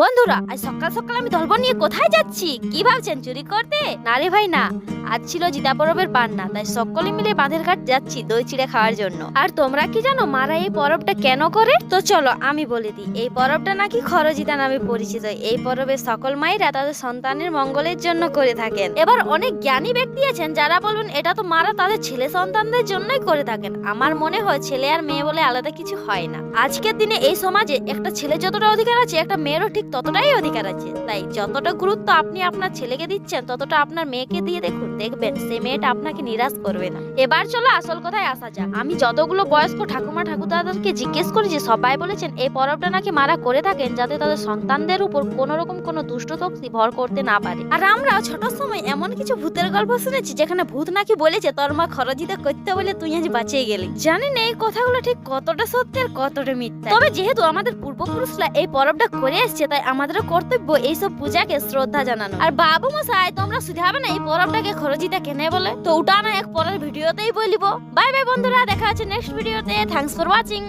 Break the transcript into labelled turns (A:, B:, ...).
A: বন্ধুরা, আজ সকাল সকাল আমি দলবল নিয়ে কোথায় যাচ্ছি? কি ভাবছেন? চুরি করতে? না রে ভাই, না। আজ ছিল জিতা পরবের পান্না তাই সকলে মিলে বাঁধের ঘাট যাচ্ছি দই চিড়ে খাওয়ার জন্য। আর তোমরা কি জানো, মারা এই পরবটা কেন করে? তো চলো, আমি বলে দিই। এই পরবটা নাকি খরজিতা নামে পরিচিত। এই পরবে সকল মায়েরা তাদের সন্তানের মঙ্গলের জন্য করে থাকেন। এবার অনেক জ্ঞানী ব্যক্তি আছেন, যারা বলবেন, এটা তো মারা তাদের ছেলে সন্তানদের জন্যই করে থাকেন। আমার মনে হয়, ছেলে আর মেয়ে বলে আলাদা কিছু হয় না। আজকের দিনে এই সমাজে একটা ছেলে যতটা অধিকার আছে, একটা মেয়েরও ঠিক ততটাই অধিকার আছে। তাই যতটা গুরুত্ব আপনি আপনার ছেলেকে দিচ্ছেন, ততটা আপনার মেয়েকে দিয়ে দেখুন। দেখবেন সে মেয়েটা আপনাকে নিরাশ করবে না। এবার চলো আসল কথায় আসা যাক। আমি যতগুলো বয়স্ক ঠাকুমা ঠাকুরদাদেরকে জিজ্ঞেস করেছি সবাই বলেছেন এই পরবটা নাকি মারা করে থাকেন যাতে তাদের সন্তানদের উপর কোন রকম কোনো দুষ্ট শক্তি ভর করতে না পারে। আর আমরা ছোট সময় এমন কিছু ভূতের গল্প শুনেছি, যেখানে ভূত নাকি বলেছে, তোর মা খরচিতে করতে বলে তুই আজ বাঁচিয়ে গেলি। জানি না এই কথাগুলো ঠিক কতটা সত্যি আর কতটা মিথ্যা। তবে যেহেতু আমাদের পূর্বপুরুষরা এই পরবটা করে এসেছে তাই আমাদের কর্তব্য এইসব পূজাকে শ্রদ্ধা জানানো। আর বাবু মশাই, তোমরা শুধাবে না, এই পরবটাকে খরচিতা কেনে বলে। তো ওটা না, এক পরের ভিডিওতেই বলিব। বাই বাই বন্ধুরা, দেখা হচ্ছে নেক্সট ভিডিওতে থ্যাঙ্কস ফর ওয়াচিং